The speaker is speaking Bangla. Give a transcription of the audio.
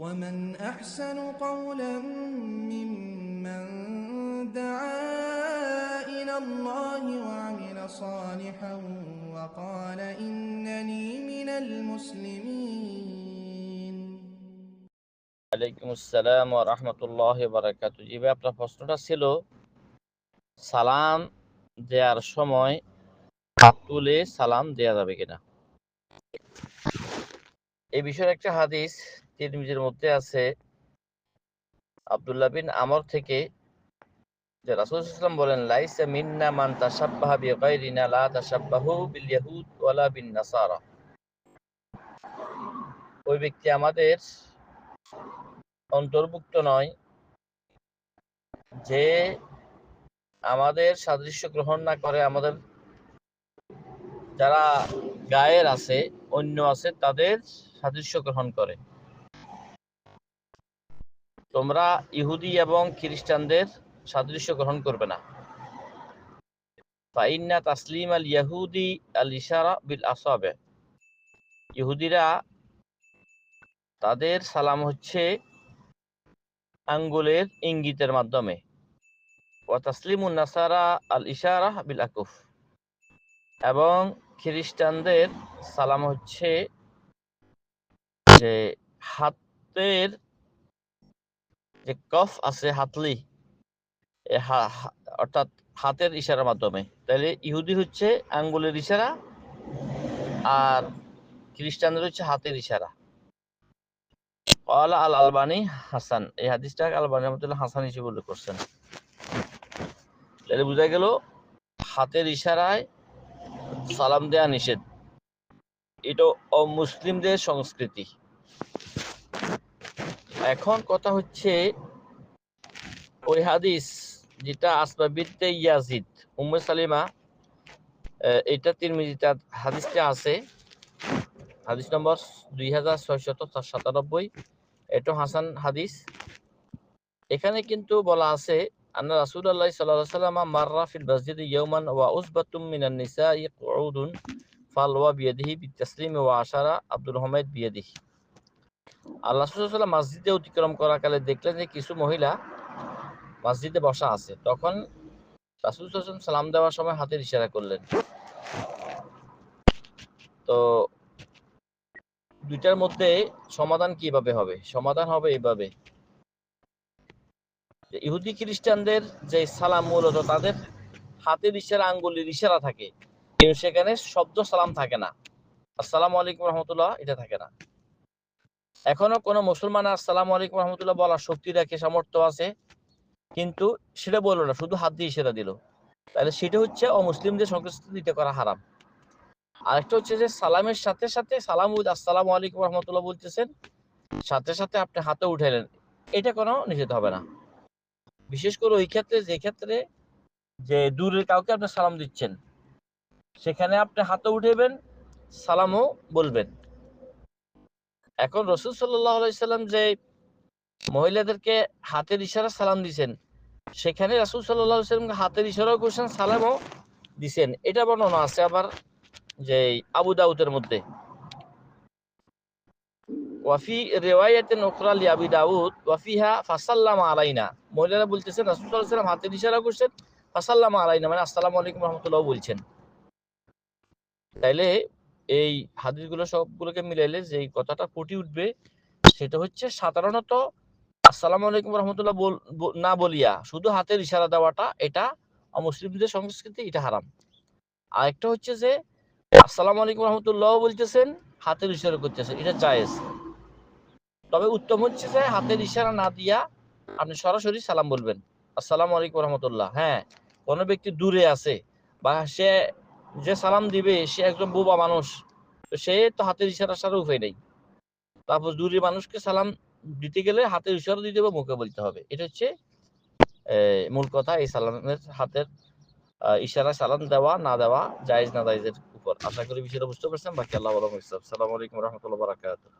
ومن أحسن قولا ممن دعا إلى الله وعمل صالحا وقال إنني من المسلمين ওয়ালাইকুম আসসালাম ওয়া রাহমাতুল্লাহ বারাকাতু জি ভাই আপনার প্রশ্নটা ছিল সালাম দেওয়ার সময় হাত তুলে সালাম দেয়া যাবে কিনা এই বিষয়ে একটা হাদিস তিরমিজির মধ্যে আছে? আব্দুল্লাহ বিন আমর থেকে। যে রাসূল সাল্লাল্লাহু আলাইহি ওয়াসাল্লাম বলেন, লাইসা মিন্না মান তাশাব্বাহা বিগাইরিনা, লা তাশাব্বাহু বিল ইয়াহুদ ওয়ালা বিন নাসারা। ওই ব্যক্তি আমাদের অন্তর্ভুক্ত নয়, যে আমাদের সাদৃশ্য গ্রহণ না করে আমাদের যারা গায়ের আছে, অন্য আছে, তাদের সাদৃশ্য গ্রহণ করে। তোমরা ইহুদি এবং খ্রিস্টানদের সাদৃশ্য গ্রহণ করবে না। ফাইন্না তাসলিম আল ইয়াহুদি আল ইশারা বিল ইহুদিরা তাদের সালাম হচ্ছে আঙ্গুলের ইঙ্গিতের মাধ্যমে। ও তাসলিমুন নাসারা আল ইশারা বিল আকুফ এবং খ্রিস্টানদের সালাম হচ্ছে যে হাতের যে কফ আছে হাতলি অর্থাৎ হাতের ইশারার মাধ্যমে। তাহলে ইহুদি হচ্ছে আঙ্গুলের ইশারা আর খ্রিস্টানদের হচ্ছে হাতের ইশারা। আল আলবানি হাসান, এই হাদিসটা আলবানি রহমতুল্লাহ হাসান হিসেবে উল্লেখ করছেন। তাহলে বোঝা গেল হাতের ইশারায় সালাম দেয়া নিষেধ। এটা অমুসলিমদের সংস্কৃতি। এখন কথা হচ্ছে ওই হাদিস যেটা আসবাবিতে ইয়াজিদ, উম্মে সালিমা এটা তিরমিজিতে হাদিসটা আছে। হাদিস নম্বর দুই হাজার ছয়শত সাতানব্বই এটা হাসান হাদিস। এখানে কিন্তু বলা আছে, আন্না রাসূলুল্লাহ আল্লাহ আলাইহি সাল্লাম মাররা ফিল মসজিদ ইয়াওমান ওয়া উসবাতুম মিনান নিসাই কুউদুন ফালওয়া বিয়াদিহি বিতাসলিম ওয়া আশারা আব্দুল হামিদ বিয়াদিহি। আল্লাহ ওয়াসাল্লাম মসজিদে অতিক্রম করাকালে দেখলেন যে কিছু মহিলা মসজিদে বসা আছে। তখন রাসূল সালাম দেওয়ার সময় হাতের ইশারা করলেন। তো দুইটার মধ্যে সমাধান কীভাবে হবে? সমাধান হবে এইভাবে। ইহুদি খ্রিস্টানদের যে সালাম মূলত তাদের হাতের ইশারা, আঙ্গুলের ইশারা থাকে। কিন্তু সেখানে শব্দ সালাম থাকে না। আসসালামু আলাইকুম রহমতুল্লাহ, এটা থাকে না। এখনও কোন মুসলমান আসসালামু আলাইকুম রহমতুল্লাহ বলার শক্তি রাখে সামর্থ্য আছে, কিন্তু সেটা বলল না, শুধু হাত দিয়ে সেটা দিল। তাহলে সেটা হচ্ছে অমুসলিমদের সংস্কৃতিতে করা হারাম। আরেকটা হচ্ছে যে সালামের সাথে সাথে সালাম, আসসালাম আলাইকুম রহমতুল্লাহ বলতেছেন, সাথে সাথে আপনি হাতে উঠাইলেন, এটা কোনো নিষেধ হবে না। বিশেষ করে ওই ক্ষেত্রে, যে ক্ষেত্রে যে দূরের কাউকে আপনি সালাম দিচ্ছেন, সেখানে আপনি হাতে উঠেবেন সালামও বলবেন। এখন রসুল আলাইসাল্লাম যে মহিলাদেরকে হাতের ইশারা সালাম দিছেন, সেখানে রাসুল সাল্লামকে হাতের ইশারাও করছেন, সালামও দিছেন। এটা বর্ণনা আছে আবার যে আবু দাউদের মধ্যে। ওয়াফি রেওয়ায়াতে নোকরা লি দাউদ ওয়াফিহা ফাসাল্লামা আলাইনা। মহিলারা বলতেছেন, রাসূল ওয়াসাল্লাম হাতের ইশারা করছেন, ফাসাল্লামা আলাইনা মানে আসসালামু আলাইকুম রাহমাতুল্লাহ বলছেন। তাইলে এই হাদিসগুলো সবগুলোকে মিলাইলে যে কথাটা ফুটে উঠবে, সেটা হচ্ছে সাধারণত আসসালামু আলাইকুম রহমতুল্লাহ না বলিয়া শুধু হাতের ইশারা দেওয়াটা এটা অমুসলিমদের সংস্কৃতি, এটা হারাম। আরেকটা হচ্ছে যে আসসালামু আলাইকুম রহমতুল্লাহ বলতেছেন, হাতের ইশারা করতেছেন, এটা জায়েজ। তবে উত্তম হচ্ছে যে হাতের ইশারা না দিয়া আপনি সরাসরি সালাম বলবেন। আসসালামু আলাইকুম রহমতুল্লাহ হ্যাঁ কোনো ব্যক্তি দূরে আছে বা সে যে সালাম দিবে, সে একজন বোবা মানুষ। সে তো হাতের ইশারা সারা উপায় নেই। তারপর দূরে মানুষকে সালাম দিতে গেলে হাতের ইশারা দিতে হবে মুখে বলতে হবে। এটা হচ্ছে মূল কথা এই সালামের হাতের ইশারা সালাম দেওয়া, না দেওয়া, জায়েজ না জায়েজের উপর। আশা করি বিষয়টা বুঝতে পারছেন। বাকি আল্লাহ আলম ইসলাম সালাম আলাইকুম রহমতুল্লাহ বারাকাতুহ।